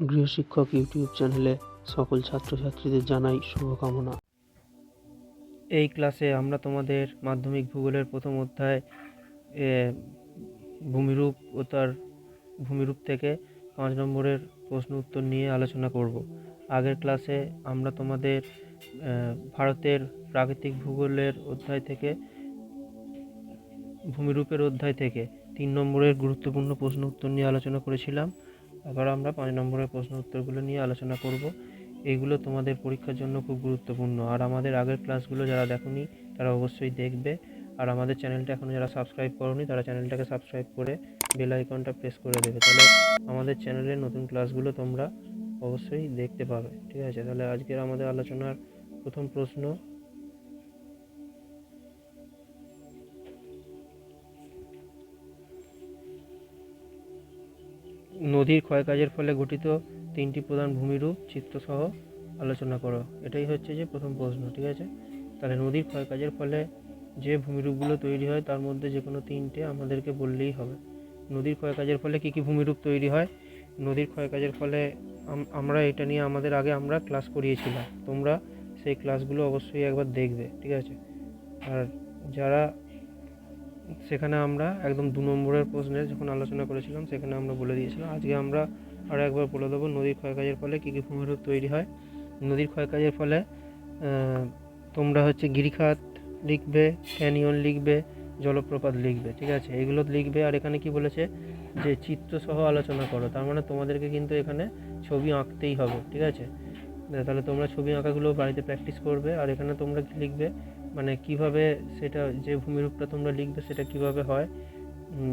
গৃহশিক্ষক YouTube চ্যানেলে সকল ছাত্রছাত্রীদের জানাই শুভকামনা। এই ক্লাসে আমরা তোমাদের মাধ্যমিক ভূগোলের প্রথম অধ্যায় ভূমিরূপ ও তার ভূমিরূপ থেকে পাঁচ নম্বরের প্রশ্ন উত্তর নিয়ে আলোচনা করব। আগের ক্লাসে আমরা তোমাদের ভারতের প্রাকৃতিক ভূগোলের অধ্যায় থেকে, ভূমিরূপের অধ্যায় থেকে তিন নম্বরের গুরুত্বপূর্ণ প্রশ্ন উত্তর নিয়ে আলোচনা করেছিলাম। আবার আমরা পাঁচ নম্বরের প্রশ্ন উত্তরগুলো নিয়ে আলোচনা করব। এইগুলো তোমাদের পরীক্ষার জন্য খুব গুরুত্বপূর্ণ। আর আমাদের আগের ক্লাসগুলো যারা দেখোনি, তারা অবশ্যই দেখবে। আর আমাদের চ্যানেলটা এখনও যারা সাবস্ক্রাইব করোনি, তারা চ্যানেলটাকে সাবস্ক্রাইব করে বেল আইকনটা প্রেস করে দেবে। তাহলে আমাদের চ্যানেলের নতুন ক্লাসগুলো তোমরা অবশ্যই দেখতে পাবে। ঠিক আছে? তাহলে আজকের আমাদের আলোচনার প্রথম প্রশ্ন নদীর ক্ষয়কাজের ফলে গঠিত তিনটি প্রধান ভূমিরূপ চিত্রসহ আলোচনা করো। এটাই হচ্ছে যে প্রথম প্রশ্ন, ঠিক আছে? তাহলে নদীর ক্ষয়কাজের ফলে যে ভূমিরূপগুলো তৈরি হয়, তার মধ্যে যে কোনো তিনটে আমাদেরকে বললেই হবে। নদীর ক্ষয়কাজের ফলে কী কী ভূমিরূপ তৈরি হয়? নদীর ক্ষয়কাজের ফলে আমরা এটা নিয়ে আমাদের আগে আমরা ক্লাস করিয়েছিলাম। তোমরা সেই ক্লাসগুলো অবশ্যই একবার দেখবে, ঠিক আছে? আর যারা সেখানে আমরা একদম দু নম্বরের প্রশ্নে যখন আলোচনা করেছিলাম, সেখানে আমরা বলে দিয়েছিলাম, আজকে আমরা আরও একবার বলে দেবো নদীর ক্ষয়কাজের ফলে কী কী ভূমিরূপ তৈরি হয়। নদীর ক্ষয়কাজের ফলে তোমরা হচ্ছে গিরিখাত লিখবে, ক্যানিয়ন লিখবে, জলপ্রপাত লিখবে, ঠিক আছে? এগুলো লিখবে আর এখানে কি বলেছে? যে চিত্রসহ আলোচনা করো। তার মানে তোমাদেরকে কিন্তু এখানে ছবি আঁকতেই হবে, ঠিক আছে? তাহলে তোমরা ছবি আঁকাগুলো বাড়িতে প্র্যাকটিস করবে আর এখানে তোমরা লিখবে? মানে কীভাবে সেটা যে ভূমিরূপটা তোমরা লিখবে সেটা কীভাবে হয়?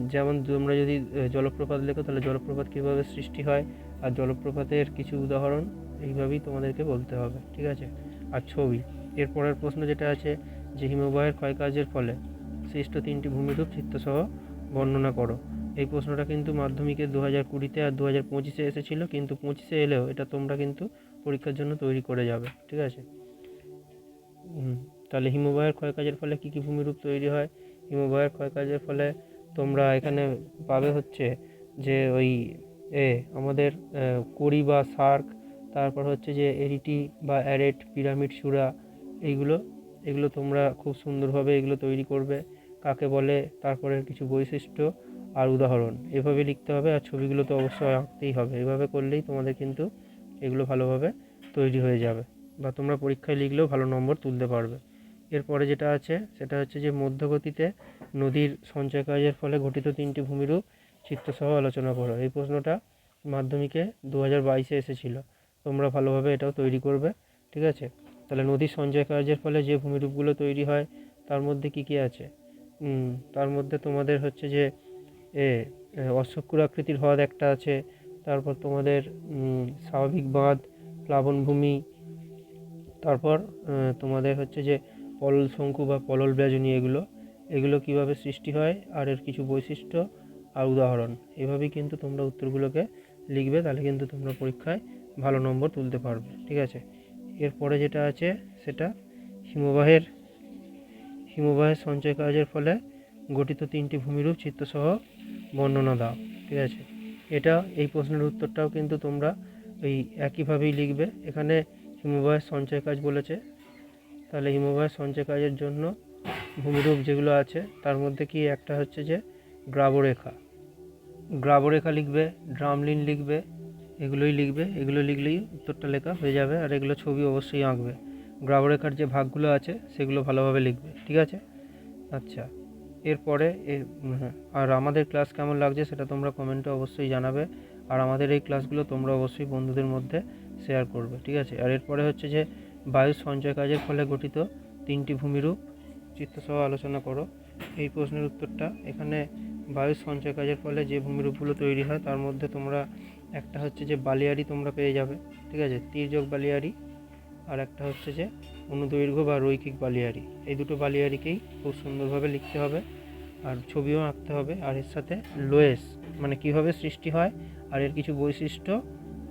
যেমন তোমরা যদি জলপ্রপাত লেখো তাহলে জলপ্রপাত কীভাবে সৃষ্টি হয়? আর জলপ্রপাতের কিছু উদাহরণ এইভাবেই তোমাদেরকে বলতে হবে ঠিক আছে? আর ছবি এরপরের প্রশ্ন যেটা আছে যে হিমবাহের ক্ষয়কাজের ফলে সৃষ্ট তিনটি ভূমিরূপ চিত্রসহ বর্ণনা করো। এই প্রশ্নটা কিন্তু মাধ্যমিকে দু হাজার কুড়িতে আর দু হাজার পঁচিশে এসেছিল কিন্তু পঁচিশে এলেও এটা তোমরা কিন্তু পরীক্ষার জন্য তৈরি করে যাবে ঠিক আছে? হুম, তাহলে হিমবাহের ক্ষয়কাজের ফলে কী কী ভূমিরূপ তৈরি হয়? হিমবাহের ক্ষয়কাজের ফলে তোমরা এখানে পাবে হচ্ছে যে ওই, এ, আমাদের কড়ি বা সার্ক, তারপর হচ্ছে যে এরিটি বা অ্যারেট, পিরামিড, সুরা, এইগুলো, এগুলো তোমরা খুব সুন্দরভাবে এগুলো তৈরি করবে। কাকে বলে? তারপরে কিছু বৈশিষ্ট্য আর উদাহরণ। এভাবে লিখতে হবে আর ছবিগুলো তো অবশ্যই আঁকতেই হবে। এভাবে করলেই তোমাদের কিন্তু এগুলো ভালোভাবে তৈরি হয়ে যাবে বা তোমরা পরীক্ষায় লিখলেও ভালো নম্বর তুলতে পারবে। এরপরে যেটা আছে সেটা হচ্ছে যে মধ্যগতিতে নদীর সঞ্চয় কাজের ফলে গঠিত তিনটি ভূমিরূপ চিত্রসহ আলোচনা করো। এই প্রশ্নটা মাধ্যমিকে দু হাজার বাইশে এসেছিল। তোমরা ভালোভাবে এটাও তৈরি করবে ঠিক আছে? তাহলে নদীর সঞ্চয় কার্যের ফলে যে ভূমিরূপগুলো তৈরি হয় তার মধ্যে কি কি আছে? তার মধ্যে তোমাদের হচ্ছে যে এ এ, অশ্বক্ষুরাকৃতির হ্রদ একটা আছে তারপর তোমাদের স্বাভাবিক বাঁধ প্লাবনভূমি তারপর তোমাদের হচ্ছে যে পলল শঙ্কু বা পলল ব্যাজনী এগুলো এগুলো কীভাবে সৃষ্টি হয় আর এর কিছু বৈশিষ্ট্য আর উদাহরণ, এভাবেই কিন্তু তোমরা উত্তরগুলোকে লিখবে, তাহলে কিন্তু তোমরা পরীক্ষায় ভালো নম্বর তুলতে পারবে, ঠিক আছে? এরপরে যেটা আছে, সেটা হিমবাহের হিমবাহের সঞ্চয় কাজের ফলে গঠিত তিনটি ভূমিরূপ চিত্তসহ বর্ণনা দাও, ঠিক আছে? এটা, এই প্রশ্নের উত্তরটাও কিন্তু তোমরা ওই একইভাবেই লিখবে, এখানে হিমবাহের সঞ্চয় কাজ বলেছে তাহলে হিমবাহের সঞ্চয় কাজের জন্য ভূমিরূপ যেগুলো আছে তার মধ্যে কি একটা হচ্ছে যে গ্রাবরেখা। গ্রাবরেখা লিখবে ড্রামলিন লিখবে এগুলোই লিখবে এগুলো লিখলেই উত্তরটা লেখা হয়ে যাবে আর এগুলো ছবি অবশ্যই আঁকবে। গ্রাবরেখার যে ভাগগুলো আছে সেগুলো ভালোভাবে লিখবে ঠিক আছে? আচ্ছা এরপরে হ্যাঁ, আর আমাদের ক্লাস কেমন লাগছে সেটা তোমরা কমেন্টে অবশ্যই জানাবে আর আমাদের এই ক্লাসগুলো তোমরা অবশ্যই বন্ধুদের মধ্যে শেয়ার করবে ঠিক আছে? আর এরপরে হচ্ছে যে বায়ু সঞ্চয় কাজের ফলে গঠিত তিনটি ভূমিরূপ। চিত্রসহ আলোচনা করো। এই প্রশ্নের উত্তরটা, এখানে বায়ু সঞ্চয় কাজের ফলে যে ভূমিরূপগুলো তৈরি হয়, তার মধ্যে তোমরা, একটা হচ্ছে যে বালিয়ারি তোমরা পেয়ে যাবে, ঠিক আছে? তির্যক বালিয়ারি আর একটা হচ্ছে যে অনুদৈর্ঘ্য বা রৈখিক বালিয়ারি এই দুটো বালিয়ারিকেই খুব সুন্দরভাবে লিখতে হবে, আর ছবিও আঁকতে হবে, আর এর সাথে লোয়েস মানে কীভাবে সৃষ্টি হয়, আর এর কিছু বৈশিষ্ট্য,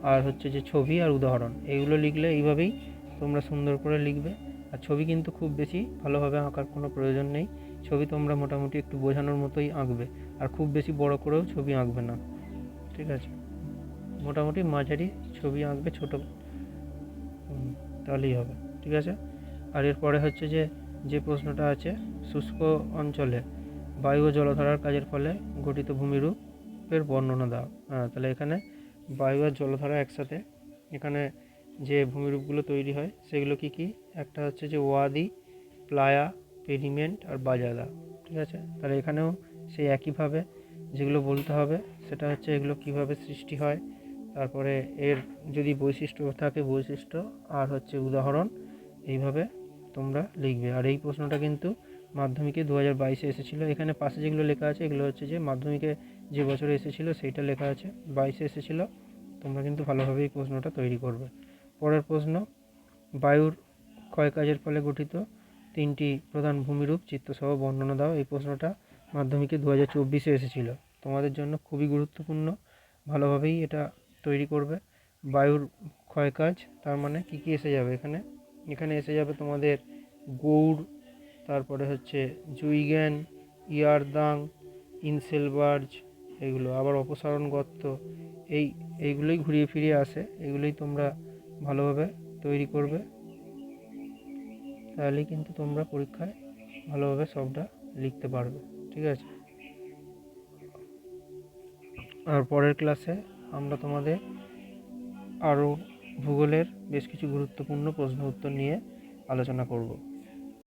আর হচ্ছে যে ছবি আর উদাহরণ। এইগুলো লিখলে এইভাবেই তোমরা সুন্দর করে লিখবে। আর ছবি কিন্তু খুব বেশি ভালোভাবে আঁকার কোনো প্রয়োজন নেই। ছবি তোমরা মোটামুটি একটু বোঝানোর মতোই আঁকবে। আর খুব বেশি বড় করেও ছবি আঁকবে না। ঠিক আছে? মোটামুটি মাঝারি ছবি আঁকবে ছোট। তাহলেই হবে। ঠিক আছে? আর এরপরে হচ্ছে যে যে প্রশ্নটা আছে, শুষ্ক অঞ্চলে বায়ু ও জলধারার কাজের ফলে গঠিত ভূমিরূপের বর্ণনা দাও। হ্যাঁ তাহলে এখানে বায়ু আর জলধারা একসাথে। এখানে যে ভূমিরূপগুলো তৈরি হয়, সেগুলো কি কি? একটা হচ্ছে যে ওয়াদি, প্লায়া, পেডিমেন্ট আর বাজাদা, ঠিক আছে? তাহলে এখানেও সেই একইভাবে যেগুলো বলতে হবে, সেটা হচ্ছে এগুলো কীভাবে সৃষ্টি হয়, তারপরে এর যদি বৈশিষ্ট্য থাকে, বৈশিষ্ট্য আর হচ্ছে উদাহরণ, এইভাবে তোমরা লিখবে। আর এই প্রশ্নটা কিন্তু মাধ্যমিকে দু হাজার বাইশে এসেছিল। এখানে পাশে যেগুলো লেখা আছে, এগুলো হচ্ছে যে মাধ্যমিকে যে বছরে এসেছিল, সেইটা লেখা আছে, বাইশে এসেছিল। তোমরা কিন্তু ভালোভাবে এই প্রশ্নটা তৈরি করবে। পরের প্রশ্ন, বায়ুর ক্ষয়কাজের ফলে গঠিত তিনটি প্রধান ভূমিরূপ চিত্রসহ বর্ণনা দাও। এই প্রশ্নটা মাধ্যমিকে দু হাজার চব্বিশে এসেছিল। তোমাদের জন্য খুবই গুরুত্বপূর্ণ, ভালোভাবেই এটা তৈরি করবে। বায়ুর ক্ষয়কাজ তার মানে কি কি এসে যাবে এখানে? এখানে এসে যাবে তোমাদের গৌড়, তারপরে হচ্ছে জুইগ্যান ইয়ারদাং, ইনসেলবার্জ, এগুলো। আবার অপসারণ এই, এইগুলোই ঘুরিয়ে ফিরিয়ে আসে। এগুলোই তোমরা ভালোভাবে তৈরি করবে, তাহলেই কিন্তু তোমরা পরীক্ষায় ভালোভাবে সবটা লিখতে পারবে, ঠিক আছে? আর পরের ক্লাসে আমরা তোমাদের আরও ভূগোলের বেশ কিছু গুরুত্বপূর্ণ প্রশ্ন উত্তর নিয়ে আলোচনা করব।